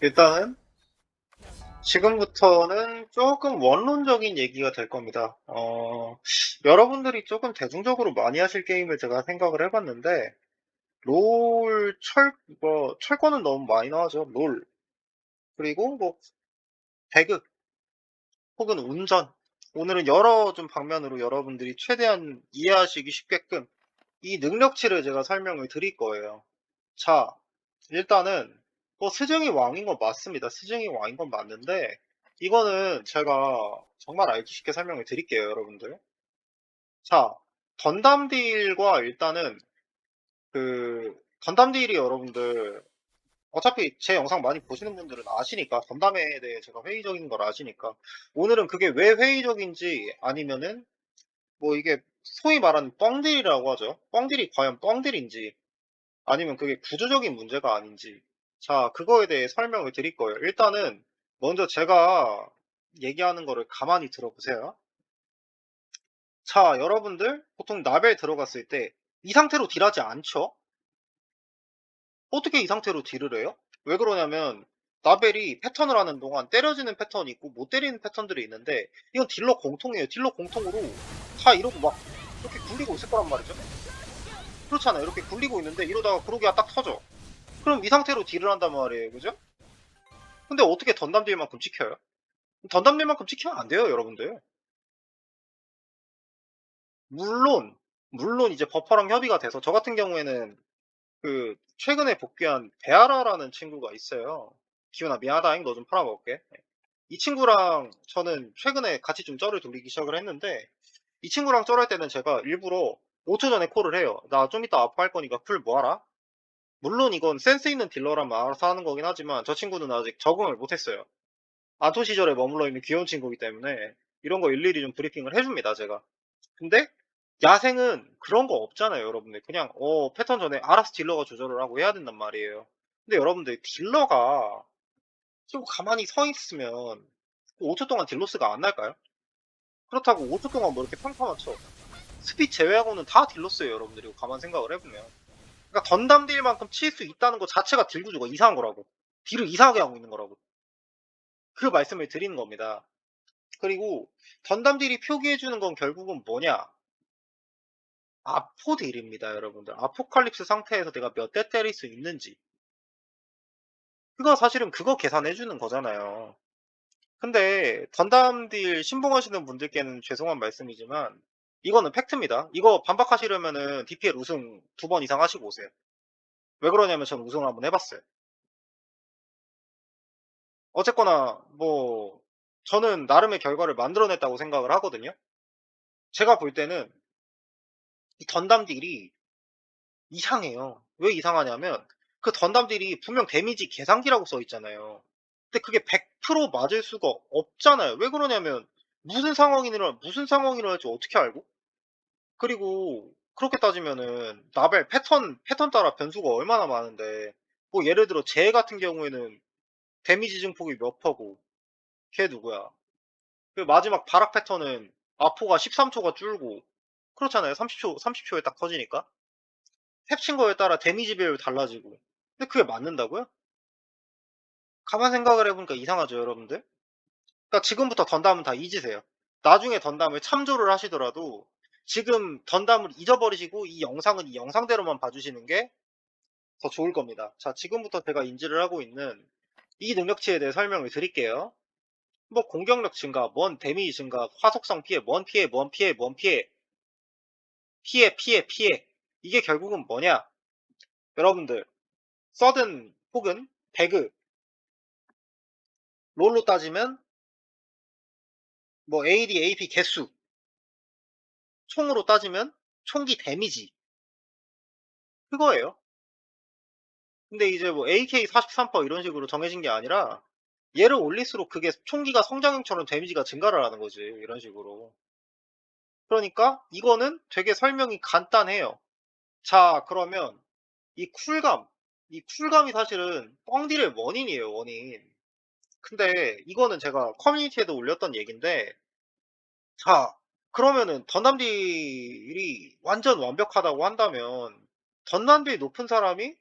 일단은 지금부터는 조금 원론적인 얘기가 될 겁니다. 어, 여러분들이 조금 대중적으로 많이 하실 게임을 제가 생각을 해봤는데, 롤, 철, 뭐, 철거는 너무 많이 나와죠. 롤. 그리고 뭐, 배그, 혹은 운전. 오늘은 여러 좀 방면으로 여러분들이 최대한 이해하시기 쉽게끔 이 능력치를 제가 설명을 드릴 거예요. 자, 일단은 뭐 스승이 왕인 건 맞습니다. 스승이 왕인 건 맞는데 이거는 제가 정말 알기 쉽게 설명을 드릴게요, 여러분들. 자, 건담 딜과 일단은 그 건담 딜이 여러분들 어차피 제 영상 많이 보시는 분들은 아시니까 건담에 대해 제가 회의적인 걸 아시니까 오늘은 그게 왜 회의적인지 아니면은 뭐 이게 소위 말하는 뻥딜이라고 하죠. 뻥딜이 과연 뻥딜인지 아니면 그게 구조적인 문제가 아닌지. 자, 그거에 대해 설명을 드릴 거예요. 일단은 먼저 제가 얘기하는 거를 가만히 들어보세요. 자, 여러분들 보통 나벨 들어갔을 때 이 상태로 딜하지 않죠? 어떻게 이 상태로 딜을 해요? 왜 그러냐면 나벨이 패턴을 하는 동안 때려지는 패턴이 있고 못 때리는 패턴들이 있는데 이건 딜러 공통이에요. 딜러 공통으로 다 이러고 막 이렇게 굴리고 있을 거란 말이죠. 그렇잖아요. 이렇게 굴리고 있는데 이러다가 그러기가 딱 터져. 그럼 이 상태로 딜을 한단 말이에요. 그죠? 근데 어떻게 던담 딜만큼 찍혀요? 던담 딜만큼 찍히면 안 돼요, 여러분들. 물론, 물론 이제 버퍼랑 협의가 돼서 저 같은 경우에는 그 최근에 복귀한 베아라라는 친구가 있어요. 기훈아 미안하다잉 너 좀 팔아먹을게. 이 친구랑 저는 최근에 같이 좀 쩔을 돌리기 시작을 했는데 이 친구랑 쩔할 때는 제가 일부러 5초 전에 콜을 해요. 나 좀 이따 아파할 거니까 풀 모아라. 물론 이건 센스 있는 딜러라면 알아서 하는 거긴 하지만 저 친구는 아직 적응을 못했어요. 아토 시절에 머물러 있는 귀여운 친구이기 때문에 이런 거 일일이 좀 브리핑을 해줍니다, 제가. 근데 야생은 그런 거 없잖아요, 여러분들. 그냥 어 패턴 전에 알아서 딜러가 조절을 하고 해야 된단 말이에요. 근데 여러분들 딜러가 지금 가만히 서 있으면 5초 동안 딜로스가 안 날까요? 그렇다고 5초 동안 뭐 이렇게 평타만 쳐. 스피 제외하고는 다 딜로스예요, 여러분들이. 가만 생각을 해보면. 그러니까 던담 딜만큼 칠 수 있다는 것 자체가 딜 구조가 이상한 거라고. 딜을 이상하게 하고 있는 거라고. 그 말씀을 드리는 겁니다. 그리고 던담 딜이 표기해주는 건 결국은 뭐냐? 아포 딜입니다, 여러분들. 아포칼립스 상태에서 내가 몇 대 때릴 수 있는지. 그거 사실은 그거 계산해주는 거잖아요. 근데 던담 딜 신봉하시는 분들께는 죄송한 말씀이지만 이거는 팩트입니다. 이거 반박하시려면은 DPL 우승 두 번 이상 하시고 오세요. 왜 그러냐면 전 우승을 한번 해봤어요. 어쨌거나 뭐 저는 나름의 결과를 만들어냈다고 생각을 하거든요. 제가 볼 때는 이 던담 딜이 이상해요. 왜 이상하냐면 그 던담 딜이 분명 데미지 계산기라고 써 있잖아요. 근데 그게 100% 맞을 수가 없잖아요. 왜 그러냐면 무슨 상황이 일어나 무슨 상황이 일어날지 어떻게 알고? 그리고 그렇게 따지면은 나벨 패턴 패턴 따라 변수가 얼마나 많은데 뭐 예를 들어 제 같은 경우에는 데미지 증폭이 몇 퍼고 걔 누구야? 그 마지막 바락 패턴은 아포가 13초가 줄고 그렇잖아요. 30초 30초에 딱 터지니까 탭친 거에 따라 데미지 배율 달라지고 근데 그게 맞는다고요? 가만 생각을 해보니까 이상하죠, 여러분들? 그러니까 지금부터 던담은 다 잊으세요. 나중에 던담을 참조를 하시더라도 지금 던담을 잊어버리시고 이 영상은 이 영상대로만 봐주시는 게 더 좋을 겁니다. 자, 지금부터 제가 인지를 하고 있는 이 능력치에 대해 설명을 드릴게요. 뭐 공격력 증가, 뭔 데미지 증가, 화속성 피해, 뭔 피해, 뭔 피해, 뭔 피해, 피해, 피해, 피해. 이게 결국은 뭐냐? 여러분들, 서든 혹은 배그, 롤로 따지면 뭐 AD, AP 개수, 총으로 따지면 총기 데미지. 그거예요. 근데 이제 뭐 AK 43% 이런 식으로 정해진 게 아니라 얘를 올릴수록 그게 총기가 성장형처럼 데미지가 증가를 하는 거지. 이런 식으로. 그러니까 이거는 되게 설명이 간단해요. 자, 그러면 이 쿨감, 이 쿨감이 사실은 뻥딜의 원인이에요, 원인. 근데 이거는 제가 커뮤니티에도 올렸던 얘기인데 자, 그러면은 던담딜이 완전 완벽하다고 한다면 던담딜 높은 사람이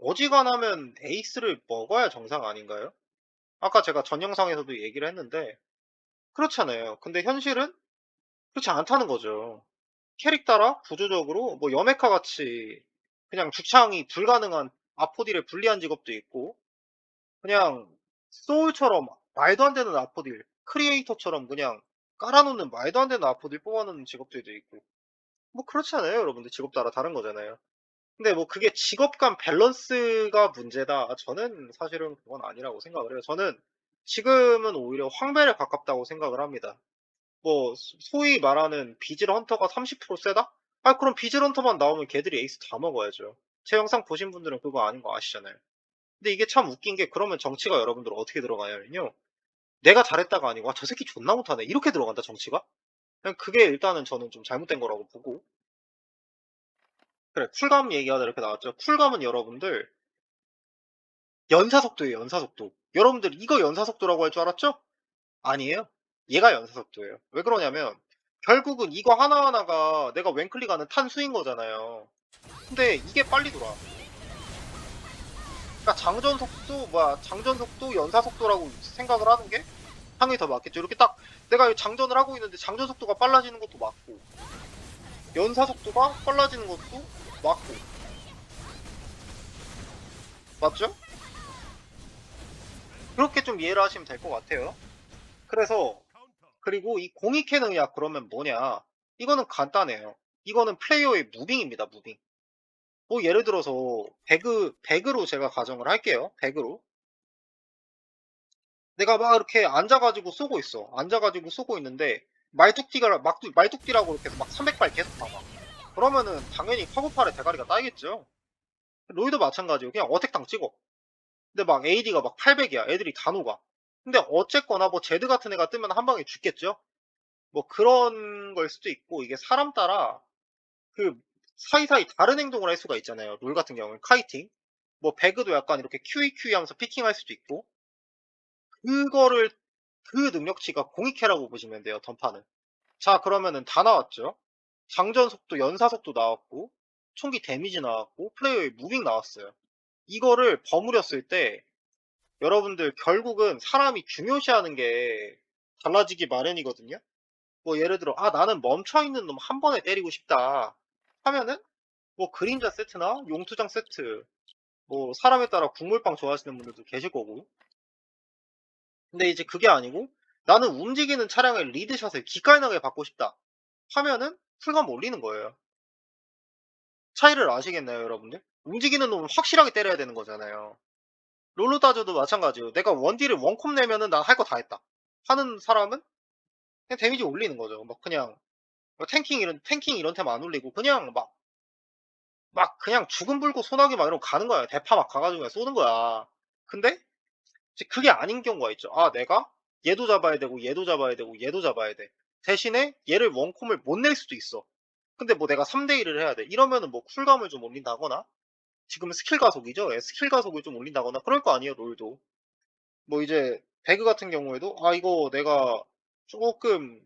어지간하면 에이스를 먹어야 정상 아닌가요? 아까 제가 전 영상에서도 얘기를 했는데 그렇잖아요. 근데 현실은 그렇지 않다는 거죠. 캐릭 따라 구조적으로 뭐 여메카 같이 그냥 주창이 불가능한 아포딜에 불리한 직업도 있고 그냥 소울처럼 말도 안 되는 아포딜 크리에이터처럼 그냥 깔아놓는 말도 안 되는 아포딜 뽑아놓는 직업들도 있고 뭐 그렇잖아요 여러분들 직업 따라 다른 거잖아요 근데 뭐 그게 직업 간 밸런스가 문제다 저는 사실은 그건 아니라고 생각을 해요 저는 지금은 오히려 황벨에 가깝다고 생각을 합니다 뭐 소- 소위 말하는 비질 헌터가 30% 세다? 아 그럼 비질 헌터만 나오면 걔들이 에이스 다 먹어야죠. 제 영상 보신 분들은 그거 아닌 거 아시잖아요. 근데 이게 참 웃긴 게 그러면 정치가 여러분들 어떻게 들어가냐면요. 내가 잘했다가 아니고 아, 저 새끼 존나 못하네 이렇게 들어간다 정치가? 그냥 그게 일단은 저는 좀 잘못된 거라고 보고 그래 쿨감 얘기하다 이렇게 나왔죠. 쿨감은 여러분들 연사속도예요 연사속도. 여러분들 이거 연사속도라고 할 줄 알았죠? 아니에요. 얘가 연사속도예요. 왜 그러냐면 결국은 이거 하나하나가 내가 왼클릭하는 탄수인 거잖아요. 근데 이게 빨리 돌아. 그러니까 장전 속도, 뭐야, 장전 속도, 연사 속도라고 생각을 하는 게 상이 더 맞겠죠. 이렇게 딱 내가 장전을 하고 있는데 장전 속도가 빨라지는 것도 맞고, 연사 속도가 빨라지는 것도 맞고, 맞죠? 그렇게 좀 이해를 하시면 될 것 같아요. 그래서 그리고 이 공익 해능약 그러면 뭐냐? 이거는 간단해요. 이거는 플레이어의 무빙입니다, 무빙. 뭐 예를 들어서 배그 배그로 제가 가정을 할게요. 배그로. 내가 막 이렇게 앉아가지고 쏘고 있어. 앉아가지고 쏘고 있는데 말뚝띠가 막 말뚝띠라고 이렇게 막 300발 계속 박아. 그러면은 당연히 커브팔에 대가리가 따이겠죠. 로이도 마찬가지고 그냥 어택당 찍어. 근데 막 AD가 막 800이야. 애들이 다 녹아. 근데 어쨌거나 뭐 제드 같은 애가 뜨면 한 방에 죽겠죠. 뭐 그런 걸 수도 있고 이게 사람 따라 그 사이사이 다른 행동을 할 수가 있잖아요. 롤 같은 경우는 카이팅. 뭐 배그도 약간 이렇게 QE, QE 하면서 피킹할 수도 있고 그거를 그 능력치가 공익해라고 보시면 돼요. 던파는. 자 그러면은 다 나왔죠. 장전 속도, 연사 속도 나왔고 총기 데미지 나왔고 플레이어의 무빙 나왔어요. 이거를 버무렸을 때 여러분들 결국은 사람이 중요시하는 게 달라지기 마련이거든요. 뭐 예를 들어 아 나는 멈춰 있는 놈 한 번에 때리고 싶다 하면은 뭐 그림자 세트나 용투장 세트 뭐 사람에 따라 국물빵 좋아하시는 분들도 계실 거고. 근데 이제 그게 아니고 나는 움직이는 차량의 리드샷을 기깔나게 받고 싶다 하면은 풀감 올리는 거예요. 차이를 아시겠나요 여러분들? 움직이는 놈은 확실하게 때려야 되는 거잖아요. 롤로 따져도 마찬가지예요. 내가 원딜을 원콤 내면은 난할거 다 했다 하는 사람은 그냥 데미지 올리는 거죠. 막 그냥 뭐 탱킹 이런 탱킹 이런 템 안 올리고 그냥 막 막 그냥 죽음 불고 소나기 막 이러고 가는 거야. 대파 막 가가지고 그냥 쏘는 거야. 근데 이제 그게 아닌 경우가 있죠. 아 내가 얘도 잡아야 되고 얘도 잡아야 되고 얘도 잡아야 돼. 대신에 얘를 원콤을 못 낼 수도 있어. 근데 뭐 내가 3대1을 해야 돼. 이러면은 뭐 쿨감을 좀 올린다거나 지금 스킬 가속이죠. 예, 스킬 가속을 좀 올린다거나 그럴 거 아니에요. 롤도. 뭐 이제 배그 같은 경우에도 아 이거 내가 조금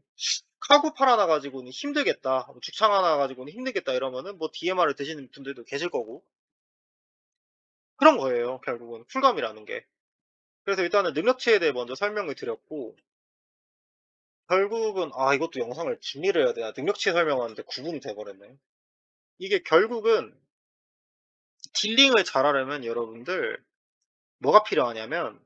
카구 팔아나 가지고는 힘들겠다. 뭐 죽창 하나 가지고는 힘들겠다 이러면은 뭐 DMR을 드시는 분들도 계실 거고 그런 거예요. 결국은 쿨감이라는 게. 그래서 일단은 능력치에 대해 먼저 설명을 드렸고 결국은 아 이것도 영상을 진리를 해야 되나 능력치 설명하는데 구분이 돼버렸네. 이게 결국은 딜링을 잘하려면 여러분들 뭐가 필요하냐면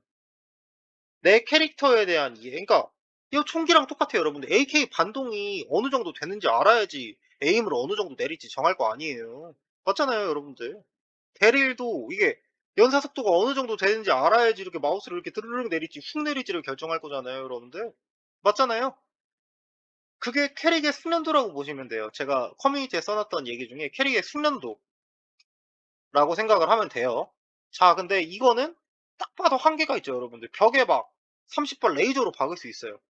내 캐릭터에 대한 이해. 그러니까 이거 총기랑 똑같아요, 여러분들. AK 반동이 어느 정도 되는지 알아야지 에임을 어느 정도 내릴지 정할 거 아니에요. 맞잖아요, 여러분들. 데릴도 이게 연사 속도가 어느 정도 되는지 알아야지 이렇게 마우스를 이렇게 드르륵 내릴지 훅 내릴지를 결정할 거잖아요, 여러분들. 맞잖아요. 그게 캐릭의 숙련도라고 보시면 돼요. 제가 커뮤니티에 써놨던 얘기 중에 캐릭의 숙련도라고 생각을 하면 돼요. 자, 근데 이거는 딱 봐도 한계가 있죠, 여러분들. 벽에 막 30발 레이저로 박을 수 있어요.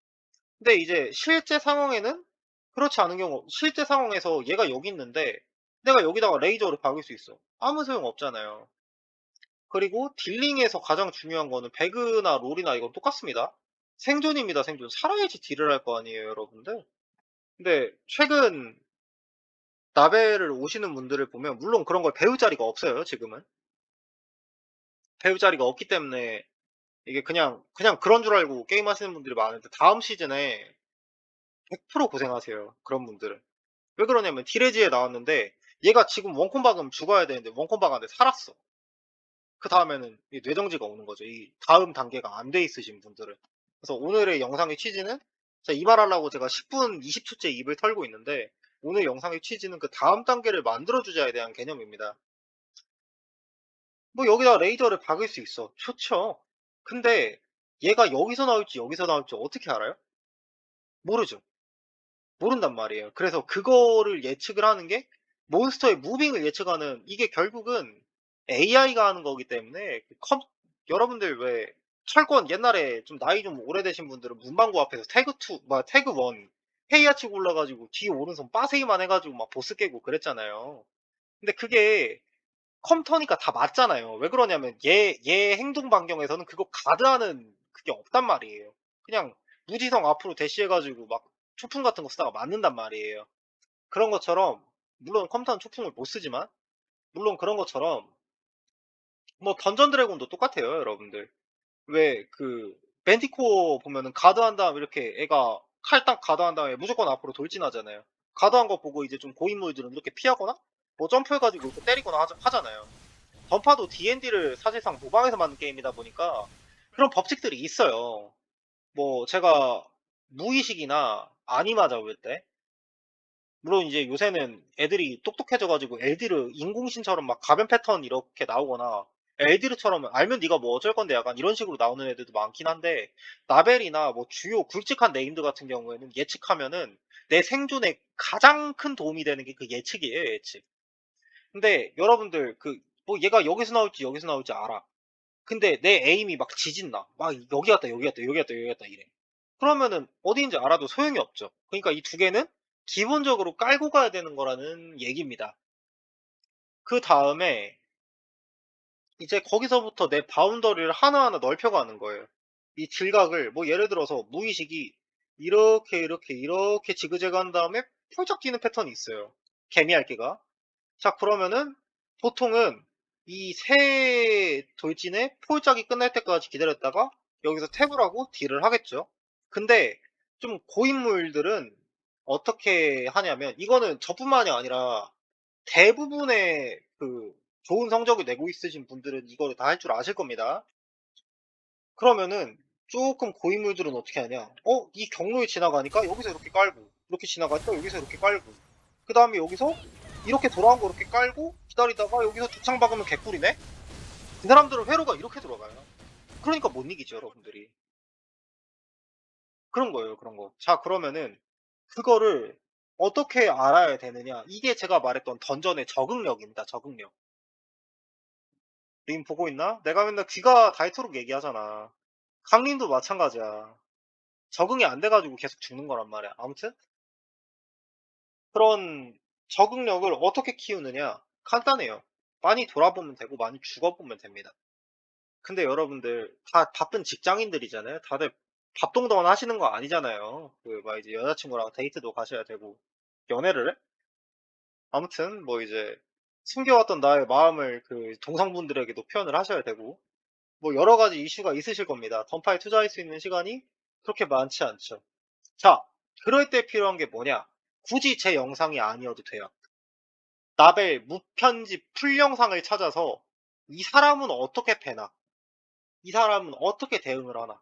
근데 이제 실제 상황에는 그렇지 않은 경우, 실제 상황에서 얘가 여기 있는데 내가 여기다가 레이저를 박을 수 있어. 아무 소용 없잖아요. 그리고 딜링에서 가장 중요한 거는 배그나 롤이나 이건 똑같습니다. 생존입니다, 생존. 살아야지 딜을 할 거 아니에요, 여러분들. 근데 최근 나벨을 오시는 분들을 보면 물론 그런 걸 배울 자리가 없어요, 지금은. 배울 자리가 없기 때문에 이게 그냥, 그냥 그런 줄 알고 게임 하시는 분들이 많은데 다음 시즌에 100% 고생하세요, 그런 분들은. 왜 그러냐면 디레지에 나왔는데 얘가 지금 원콤 박으면 죽어야 되는데 원콤 박았는데 살았어. 그 다음에는 이 뇌정지가 오는 거죠. 이 다음 단계가 안 돼 있으신 분들은. 그래서 오늘의 영상의 취지는 이 말하려고 제가 10분 20초째 입을 털고 있는데 오늘 영상의 취지는 그 다음 단계를 만들어 주자에 대한 개념입니다. 뭐 여기다 레이저를 박을 수 있어. 좋죠. 근데 얘가 여기서 나올지 여기서 나올지 어떻게 알아요? 모르죠. 모른단 말이에요. 그래서 그거를 예측을 하는 게 몬스터의 무빙을 예측하는 이게 결국은 AI가 하는 거기 때문에 그 컴, 여러분들 왜 철권 옛날에 좀 나이 좀 오래되신 분들은 문방구 앞에서 태그 2, 막 태그 1 헤이아 치고 올라가지고 뒤 오른손 빠세기만 해가지고 막 보스 깨고 그랬잖아요. 근데 그게 컴터니까 다 맞잖아요. 왜 그러냐면 얘, 얘 행동 반경에서는 그거 가드하는 그게 없단 말이에요. 그냥 무지성 앞으로 대시해가지고 막 초풍 같은 거 쓰다가 맞는단 말이에요. 그런 것처럼 물론 컴퓨터는 초풍을 못 쓰지만 물론 그런 것처럼 뭐 던전 드래곤도 똑같아요, 여러분들. 왜 그 벤티코 보면은 가드한 다음 이렇게 애가 칼 딱 가드한 다음에 무조건 앞으로 돌진하잖아요. 가드한 거 보고 이제 좀 고인물들은 이렇게 피하거나 뭐 점프해가지고 이렇게 때리거나 하자- 하잖아요. 던파도 D&D를 사실상 모방해서 만든 게임이다 보니까 그런 법칙들이 있어요. 뭐 제가 무의식이나 아니마 잡을 때 물론 이제 요새는 애들이 똑똑해져가지고 엘디르 인공신처럼 막 가변 패턴 이렇게 나오거나 엘디르처럼 알면 네가 뭐 어쩔 건데 약간 이런 식으로 나오는 애들도 많긴 한데 나벨이나 뭐 주요 굵직한 네임드 같은 경우에는 예측하면은 내 생존에 가장 큰 도움이 되는 게 그 예측이에요 예측. 근데 여러분들 그 뭐 얘가 여기서 나올지 여기서 나올지 알아. 근데 내 에임이 막 지진나. 막 여기 갔다 여기 갔다 여기 갔다 여기 갔다 이래. 그러면은 어디인지 알아도 소용이 없죠. 그러니까 이 두 개는 기본적으로 깔고 가야 되는 거라는 얘기입니다. 그 다음에 이제 거기서부터 내 바운더리를 하나하나 넓혀가는 거예요. 이 질각을 뭐 예를 들어서 무의식이 이렇게 이렇게 이렇게 지그재그 한 다음에 펄쩍 뛰는 패턴이 있어요. 개미알개가. 자 그러면은 보통은 이새 돌진의 폴짝이 끝날 때까지 기다렸다가 여기서 탭을 하고 딜을 하겠죠. 근데 좀 고인물들은 어떻게 하냐면 이거는 저뿐만이 아니라 대부분의 그 좋은 성적을 내고 있으신 분들은 이거를 다 할 줄 아실 겁니다. 그러면은 조금 고인물들은 어떻게 하냐? 어, 이 경로에 지나가니까 여기서 이렇게 깔고, 이렇게 지나가니까 여기서 이렇게 깔고, 그 다음에 여기서 이렇게 돌아온 거 이렇게 깔고 기다리다가 여기서 두창 박으면 개꿀이네? 그 사람들은 회로가 이렇게 들어가요. 그러니까 못 이기죠, 여러분들이. 그런 거예요, 그런 거. 자, 그러면은 그거를 어떻게 알아야 되느냐? 이게 제가 말했던 던전의 적응력입니다, 적응력. 님 보고 있나? 내가 맨날 귀가 닳도록 얘기하잖아. 강림도 마찬가지야. 적응이 안 돼가지고 계속 죽는 거란 말이야. 아무튼 그런 적응력을 어떻게 키우느냐? 간단해요. 많이 돌아보면 되고 많이 죽어보면 됩니다. 근데 여러분들 다 바쁜 직장인들이잖아요. 다들 밥동동 하시는 거 아니잖아요. 그 막 이제 여자친구랑 데이트도 가셔야 되고 연애를 해? 아무튼 뭐 이제 숨겨왔던 나의 마음을 그 동성분들에게도 표현을 하셔야 되고 뭐 여러 가지 이슈가 있으실 겁니다. 던파에 투자할 수 있는 시간이 그렇게 많지 않죠. 자, 그럴 때 필요한 게 뭐냐? 굳이 제 영상이 아니어도 돼요. 나벨 무편집 풀 영상을 찾아서 이 사람은 어떻게 패나? 이 사람은 어떻게 대응을 하나?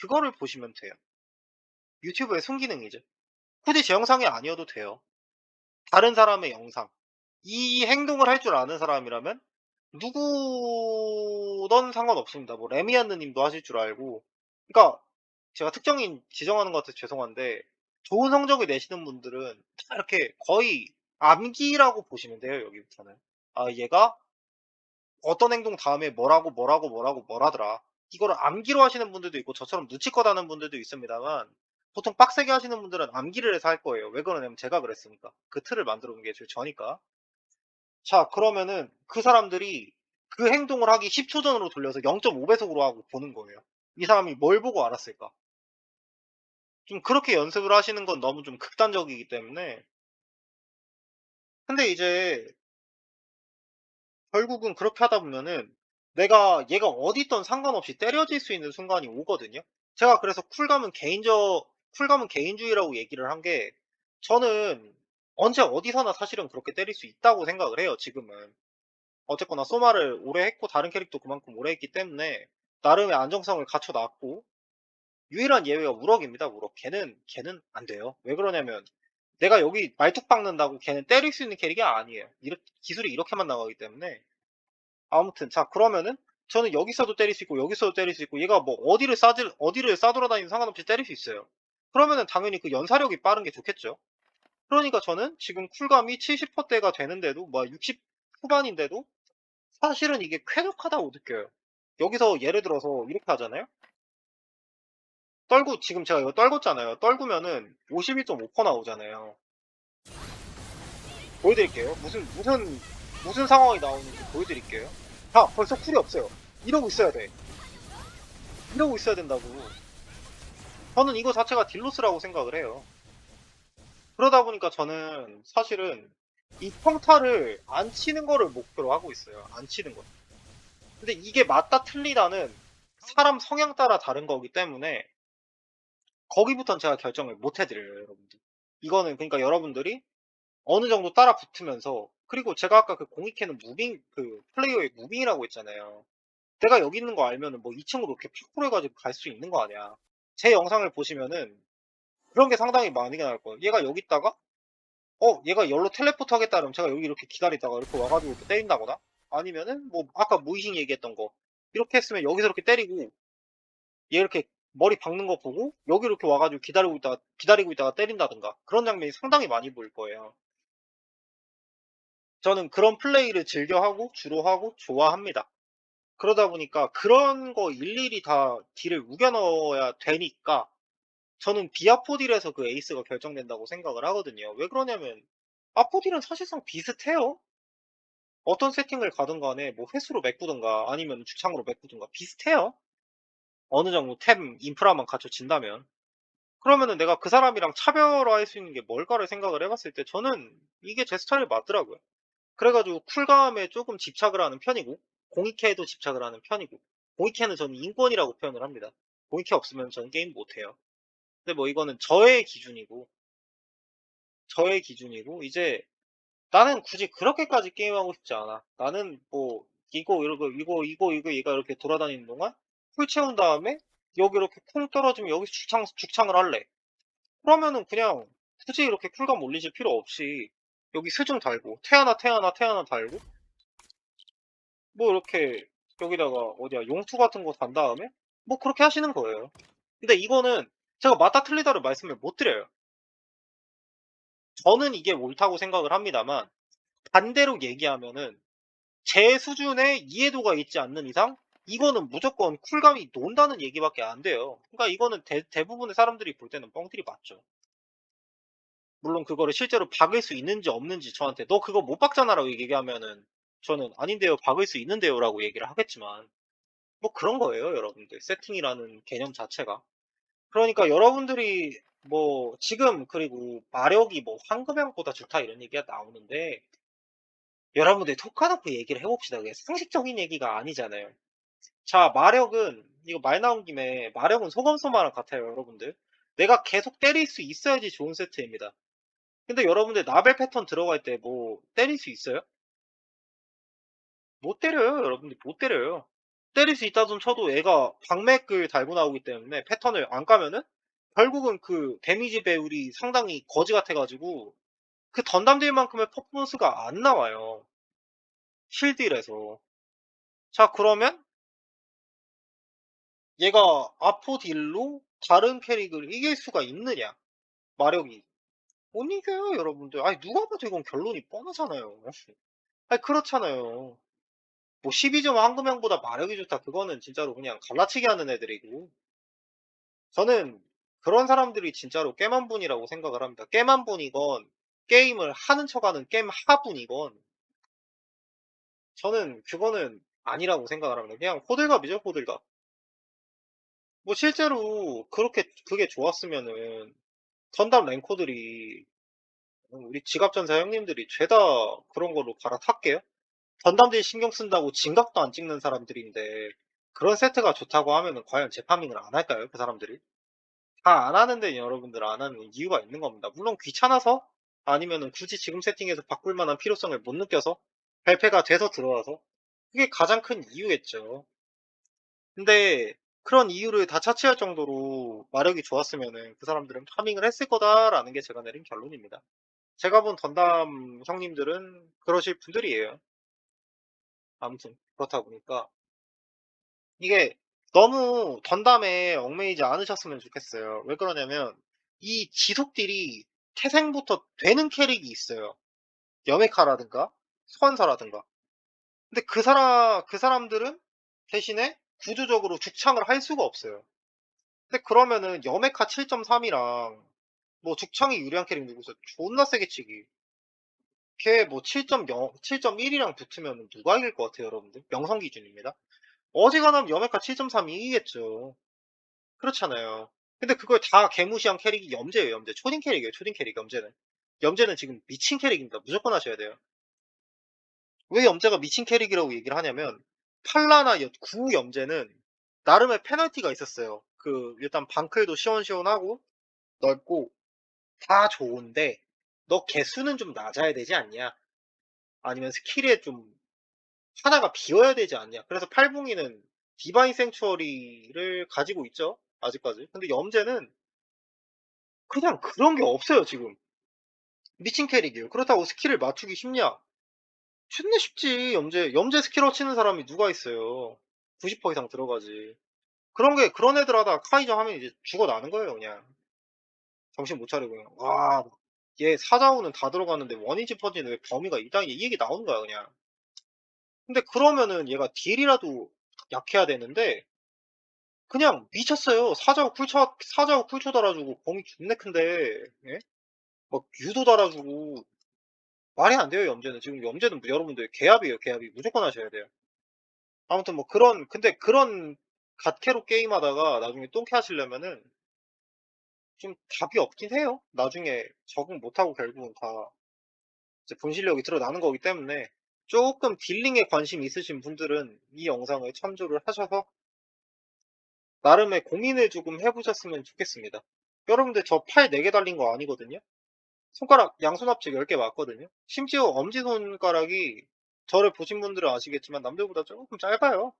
그거를 보시면 돼요. 유튜브의 순기능이죠. 굳이 제 영상이 아니어도 돼요. 다른 사람의 영상. 이 행동을 할 줄 아는 사람이라면 누구든 상관없습니다. 뭐 레미안느 님도 하실 줄 알고. 그러니까 제가 특정인 지정하는 것 같아서 죄송한데 좋은 성적을 내시는 분들은 다 이렇게 거의 암기라고 보시면 돼요. 여기부터는. 아 얘가 어떤 행동 다음에 뭐라고 뭐라고 뭐라고 뭐라더라. 이거를 암기로 하시는 분들도 있고 저처럼 눈치껏 하는 분들도 있습니다만 보통 빡세게 하시는 분들은 암기를 해서 할 거예요. 왜 그러냐면 제가 그랬으니까. 그 틀을 만들어 놓은 게 저니까. 자, 그러면은 그 사람들이 그 행동을 하기 10초 전으로 돌려서 0.5배속으로 하고 보는 거예요. 이 사람이 뭘 보고 알았을까? 좀 그렇게 연습을 하시는 건 너무 좀 극단적이기 때문에. 근데 이제 결국은 그렇게 하다 보면은 내가 얘가 어디 있던 상관없이 때려질 수 있는 순간이 오거든요. 제가 그래서 쿨감은 개인적 쿨감은 개인주의라고 얘기를 한 게 저는 언제 어디서나 사실은 그렇게 때릴 수 있다고 생각을 해요, 지금은. 어쨌거나 소마를 오래 했고 다른 캐릭터 그만큼 오래 했기 때문에 나름의 안정성을 갖춰 놨고 유일한 예외가 우럭입니다. 우럭. 걔는 걔는 안 돼요. 왜 그러냐면 내가 여기 말뚝 박는다고 걔는 때릴 수 있는 캐릭이 아니에요. 이렇- 기술이 이렇게만 나가기 때문에 아무튼 자 그러면은 저는 여기서도 때릴 수 있고 여기서도 때릴 수 있고 얘가 뭐 어디를 싸들 어디를 싸돌아다니는 상관없이 때릴 수 있어요. 그러면은 당연히 그 연사력이 빠른 게 좋겠죠. 그러니까 저는 지금 쿨감이 70%대가 되는데도 뭐 60 후반인데도 사실은 이게 쾌적하다고 느껴요. 여기서 예를 들어서 이렇게 하잖아요. 떨구 지금 제가 이거 떨궜잖아요. 떨구면은 51.5% 나오잖아요. 보여드릴게요. 무슨 무슨 무슨 상황이 나오는지 보여드릴게요. 자, 벌써 쿨이 없어요. 이러고 있어야 돼. 이러고 있어야 된다고. 저는 이거 자체가 딜로스라고 생각을 해요. 그러다 보니까 저는 사실은 이 평타를 안 치는 거를 목표로 하고 있어요. 안 치는 거. 근데 이게 맞다 틀리다는 사람 성향 따라 다른 거기 때문에 거기부터는 제가 결정을 못 해드려요, 여러분들. 이거는 그러니까 여러분들이 어느 정도 따라 붙으면서 그리고 제가 아까 그 공익회는 무빙 그 플레이어의 무빙이라고 했잖아요. 내가 여기 있는 거 알면은 뭐 2층으로 이렇게 파쿠르 해가지고 갈 수 있는 거 아니야. 제 영상을 보시면은 그런 게 상당히 많이 나올 거예요. 얘가 여기 있다가 어 얘가 열로 텔레포트 하겠다 그러면 제가 여기 이렇게 기다리다가 이렇게 와가지고 이렇게 때린다거나 아니면은 뭐 아까 무이신 얘기했던 거 이렇게 했으면 여기서 이렇게 때리고 얘 이렇게 머리 박는 거 보고 여기 이렇게 와가지고 기다리고 있다가 기다리고 있다가 때린다든가 그런 장면이 상당히 많이 보일 거예요. 저는 그런 플레이를 즐겨 하고 주로 하고 좋아합니다. 그러다 보니까 그런 거 일일이 다 딜을 우겨 넣어야 되니까 저는 비아포딜에서 그 에이스가 결정된다고 생각을 하거든요. 왜 그러냐면 아포딜은 사실상 비슷해요. 어떤 세팅을 가든 간에 뭐 횟수로 메꾸든가 아니면 죽창으로 메꾸든가 비슷해요. 어느 정도 템 인프라만 갖춰진다면 그러면은 내가 그 사람이랑 차별화할 수 있는 게 뭘까를 생각을 해봤을 때 저는 이게 제 스타일이 맞더라고요. 그래가지고 쿨감에 조금 집착을 하는 편이고 공익회에도 집착을 하는 편이고 공익회는 저는 인권이라고 표현을 합니다. 공익회 없으면 저는 게임 못해요. 근데 뭐 이거는 저의 기준이고 저의 기준이고 이제 나는 굳이 그렇게까지 게임하고 싶지 않아. 나는 뭐 이거 이거 이거 이거 이거 얘가 이렇게 돌아다니는 동안 풀 채운 다음에 여기 이렇게 콩 떨어지면 여기서 죽창 죽창을 할래. 그러면은 그냥 굳이 이렇게 쿨감 올리실 필요 없이 여기 스중 달고 태하나 태하나 태하나 달고 뭐 이렇게 여기다가 어디야 용투 같은 거 단 다음에 뭐 그렇게 하시는 거예요. 근데 이거는 제가 맞다 틀리다를 말씀을 못 드려요. 저는 이게 옳다고 생각을 합니다만 반대로 얘기하면은 제 수준의 이해도가 있지 않는 이상 이거는 무조건 쿨감이 논다는 얘기밖에 안 돼요. 그러니까 이거는 대, 대부분의 사람들이 볼 때는 뻥들이 맞죠. 물론 그거를 실제로 박을 수 있는지 없는지 저한테 너 그거 못 박잖아라고 얘기하면은 저는 아닌데요 박을 수 있는데요라고 얘기를 하겠지만 뭐 그런 거예요 여러분들. 세팅이라는 개념 자체가. 그러니까 여러분들이 뭐 지금 그리고 마력이 뭐 황금향보다 좋다 이런 얘기가 나오는데 여러분들 토카노프 얘기를 해봅시다. 그게 상식적인 얘기가 아니잖아요 자 마력은 이거 말 나온 김에 마력은 소검소마랑 같아요 여러분들 내가 계속 때릴 수 있어야지 좋은 세트입니다 근데 여러분들 나벨 패턴 들어갈 때 뭐 때릴 수 있어요? 못 때려요, 여러분들 못 때려요. 때릴 수 있다 좀 쳐도 애가 방맥을 달고 나오기 때문에 패턴을 안 까면은 결국은 그 데미지 배율이 상당히 거지 같아가지고 그 던담딜만큼의 퍼포먼스가 안 나와요. 실딜에서. 자, 그러면 얘가 아포딜로 다른 캐릭을 이길 수가 있느냐? 마력이. 못 이겨요, 여러분들. 아니, 누가 봐도 이건 결론이 뻔하잖아요. 아니, 그렇잖아요. 뭐 12점 황금형보다 마력이 좋다. 그거는 진짜로 그냥 갈라치기 하는 애들이고. 저는 그런 사람들이 진짜로 깨만 분이라고 생각을 합니다. 깨만 분이건 게임을 하는 척하는 게임 하분이건 저는 그거는 아니라고 생각을 합니다. 그냥 호들갑이죠, 호들갑. 뭐 실제로 그렇게 그게 좋았으면은 던담 랭커들이 우리 지갑전사 형님들이 죄다 그런 걸로 갈아탈게요. 전담들 신경 쓴다고 진각도 안 찍는 사람들인데 그런 세트가 좋다고 하면은 과연 재파밍을 안 할까요? 그 사람들이? 다 안 하는데 여러분들 안 하는 이유가 있는 겁니다. 물론 귀찮아서 아니면은 굳이 지금 세팅에서 바꿀 만한 필요성을 못 느껴서 발패가 돼서 들어와서 그게 가장 큰 이유겠죠. 근데 그런 이유를 다 차치할 정도로 마력이 좋았으면은 그 사람들은 파밍을 했을 거다라는 게 제가 내린 결론입니다. 제가 본 던담 형님들은 그러실 분들이에요. 아무튼 그렇다 보니까 이게 너무 던담에 얽매이지 않으셨으면 좋겠어요. 왜 그러냐면 이 지속딜이 태생부터 되는 캐릭이 있어요. 여메카라든가 소환사라든가. 근데 그 사람 그 사람들은 대신에 구조적으로 죽창을 할 수가 없어요. 근데 그러면은 여메카 7.3이랑 뭐 죽창이 유리한 캐릭 누구서 존나 세게 치기. 걔 뭐 7.0, 7.1이랑 붙으면 누가 이길 것 같아요, 여러분들? 명성 기준입니다. 어지간하면 여메카 7.3이 이기겠죠. 그렇잖아요. 근데 그걸 다 개무시한 캐릭이 염제예요, 염제. 초딩 캐릭이에요, 초딩 캐릭, 염제는. 염제는 지금 미친 캐릭입니다. 무조건 하셔야 돼요. 왜 염제가 미친 캐릭이라고 얘기를 하냐면, 팔라나 여- 구 염제는 나름의 페널티가 있었어요. 그, 일단 방클도 시원시원하고, 넓고, 다 좋은데, 너 개수는 좀 낮아야 되지 않냐? 아니면 스킬에 좀 하나가 비어야 되지 않냐? 그래서 팔붕이는 디바인 생추어리를 가지고 있죠. 아직까지. 근데 염제는 그냥 그런 게 없어요, 지금. 미친 캐릭이에요. 그렇다고 스킬을 맞추기 쉽냐? 쉽네 쉽지. 염제, 염제 스킬러 치는 사람이 누가 있어요. 90% 이상 들어가지. 그런 게, 그런 애들 하다가 카이저 하면 이제 죽어나는 거예요, 그냥. 정신 못 차리고 그냥. 와, 얘 사자우는 다 들어갔는데 원인지 퍼지는 왜 범위가 이 땅에 이 얘기 나오는 거야, 그냥. 근데 그러면은 얘가 딜이라도 약해야 되는데, 그냥 미쳤어요. 사자우 쿨쳐, 사자우 쿨쳐 달아주고 범위 존내 큰데, 예? 막 유도 달아주고, 말이 안 돼요, 염제는. 지금 염제는 여러분들 개합이에요, 개합이. 무조건 하셔야 돼요. 아무튼 뭐 그런, 근데 그런 갓캐로 게임하다가 나중에 똥캐 하시려면은 좀 답이 없긴 해요. 나중에 적응 못하고 결국은 다 이제 본 실력이 드러나는 거기 때문에 조금 딜링에 관심 있으신 분들은 이 영상을 참조를 하셔서 나름의 고민을 조금 해보셨으면 좋겠습니다. 여러분들 저 팔 4개 달린 거 아니거든요? 손가락 양손 합체 10개 맞거든요? 심지어 엄지손가락이 저를 보신 분들은 아시겠지만 남들보다 조금 짧아요.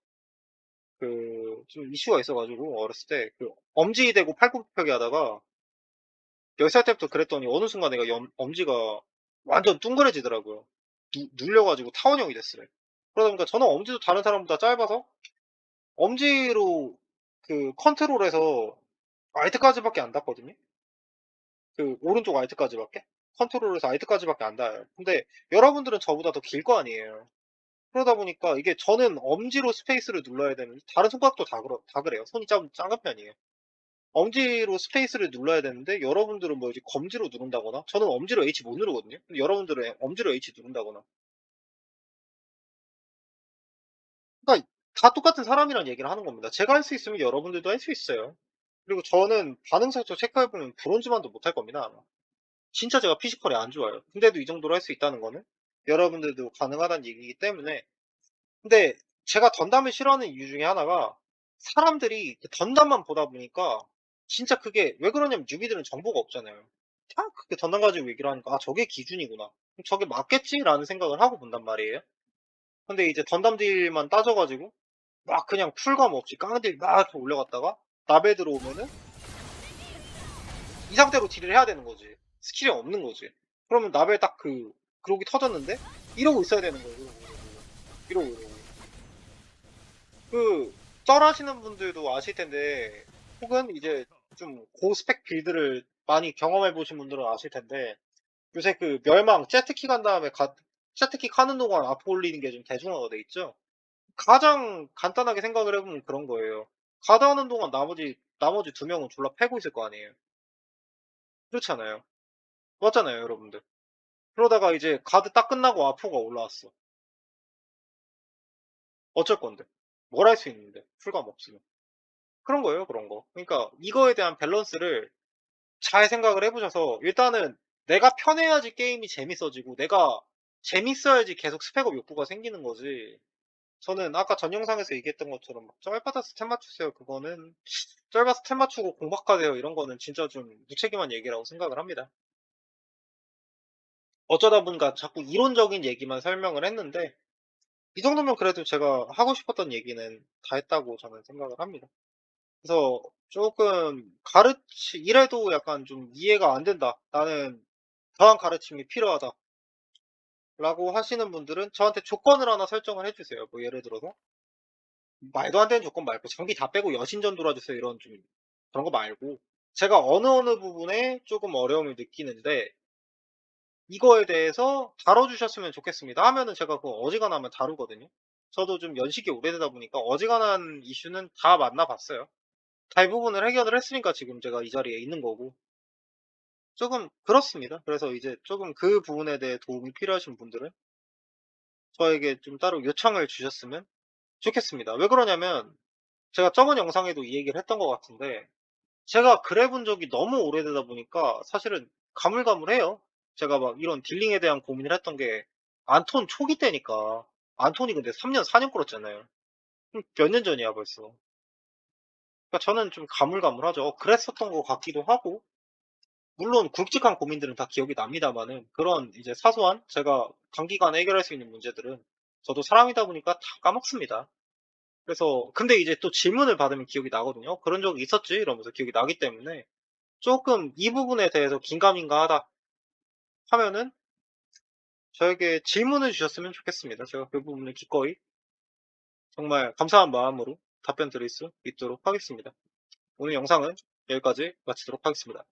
그, 좀 이슈가 있어가지고, 어렸을 때, 그, 엄지 대고 팔굽혀펴기 하다가, 10살 때부터 그랬더니, 어느 순간 내가 염- 엄지가 완전 둥그레지더라고요. 누, 눌려가지고 타원형이 됐어요. 그러다 보니까 저는 엄지도 다른 사람보다 짧아서, 엄지로 그 컨트롤해서 알트까지밖에 안 닿거든요? 그, 오른쪽 알트까지밖에? 컨트롤해서 알트까지밖에 안 닿아요. 근데 여러분들은 저보다 더 길 거 아니에요. 그러다 보니까 이게 저는 엄지로 스페이스를 눌러야 되는데 다른 손가락도 다, 그러, 다 그래요. 손이 좀 작은 편이에요. 엄지로 스페이스를 눌러야 되는데 여러분들은 뭐 이제 검지로 누른다거나 저는 엄지로 H 못 누르거든요. 여러분들은 엄지로 H 누른다거나 그러니까 다 똑같은 사람이란 얘기를 하는 겁니다. 제가 할 수 있으면 여러분들도 할 수 있어요. 그리고 저는 반응 설정 체크해보면 브론즈만도 못할 겁니다. 아마. 진짜 제가 피지컬이 안 좋아요. 근데도 이 정도로 할 수 있다는 거는 여러분들도 가능하다는 얘기이기 때문에 근데 제가 던담을 싫어하는 이유 중에 하나가 사람들이 그 던담만 보다 보니까 진짜 그게 왜 그러냐면 뉴비들은 정보가 없잖아요. 다 그게 던담 가지고 얘기를 하니까 아 저게 기준이구나. 그럼 저게 맞겠지라는 생각을 하고 본단 말이에요. 근데 이제 던담 딜만 따져가지고 막 그냥 풀감 없이 깡딜 막 올려갔다가 나베 들어오면은 이 상태로 딜을 해야 되는 거지. 스킬이 없는 거지. 그러면 나베 딱그 그러기 터졌는데 이러고 있어야 되는 거예요. 이러고 이러고. 이러고. 그, 쩔 하시는 분들도 아실 텐데, 혹은 이제 좀 고스펙 빌드를 많이 경험해 보신 분들은 아실 텐데, 요새 그 멸망, 제트킥 한 다음에 가, 제트킥 하는 동안 앞 올리는 게 좀 대중화가 돼 있죠? 가장 간단하게 생각을 해보면 그런 거예요. 가드 하는 동안 나머지, 나머지 두 명은 졸라 패고 있을 거 아니에요. 그렇잖아요. 맞잖아요, 여러분들. 그러다가 이제 가드 딱 끝나고 아포가 올라왔어. 어쩔 건데. 뭘 할 수 있는데. 풀감 없으면. 그런 거예요, 그런 거. 그러니까 이거에 대한 밸런스를 잘 생각을 해보셔서 일단은 내가 편해야지 게임이 재밌어지고 내가 재밌어야지 계속 스펙업 욕구가 생기는 거지. 저는 아까 전 영상에서 얘기했던 것처럼 막 쩔받아 스텝 맞추세요. 그거는 쩔받아 스텝 맞추고 공박하세요. 이런 거는 진짜 좀 무책임한 얘기라고 생각을 합니다. 어쩌다 보니까 자꾸 이론적인 얘기만 설명을 했는데 이 정도면 그래도 제가 하고 싶었던 얘기는 다 했다고 저는 생각을 합니다. 그래서 조금 가르치 이래도 약간 좀 이해가 안 된다. 나는 저한 가르침이 필요하다. 라고 하시는 분들은 저한테 조건을 하나 설정을 해주세요. 뭐 예를 들어서 말도 안 되는 조건 말고 장비 다 빼고 여신전 돌아주세요. 이런 좀 그런 거 말고 제가 어느 어느 부분에 조금 어려움을 느끼는데 이거에 대해서 다뤄주셨으면 좋겠습니다. 하면은 제가 그 어지간하면 다루거든요. 저도 좀 연식이 오래되다 보니까 어지간한 이슈는 다 만나봤어요. 대부분을 해결을 했으니까 지금 제가 이 자리에 있는 거고. 조금 그렇습니다. 그래서 이제 조금 그 부분에 대해 도움이 필요하신 분들은 저에게 좀 따로 요청을 주셨으면 좋겠습니다. 왜 그러냐면 제가 저번 영상에도 이 얘기를 했던 것 같은데 제가 그래 본 적이 너무 오래되다 보니까 사실은 가물가물해요. 제가 막 이런 딜링에 대한 고민을 했던 게 안톤 초기 때니까 안톤이 근데 3년 4년 끌었잖아요. 몇 년 전이야 벌써. 그러니까 저는 좀 가물가물하죠. 어, 그랬었던 것 같기도 하고 물론 굵직한 고민들은 다 기억이 납니다만은 그런 이제 사소한 제가 단기간에 해결할 수 있는 문제들은 저도 사람이다 보니까 다 까먹습니다. 그래서 근데 이제 또 질문을 받으면 기억이 나거든요. 그런 적이 있었지 이러면서 기억이 나기 때문에 조금 이 부분에 대해서 긴가민가하다 하면은 저에게 질문을 주셨으면 좋겠습니다. 제가 그 부분을 기꺼이 정말 감사한 마음으로 답변 드릴 수 있도록 하겠습니다. 오늘 영상은 여기까지 마치도록 하겠습니다.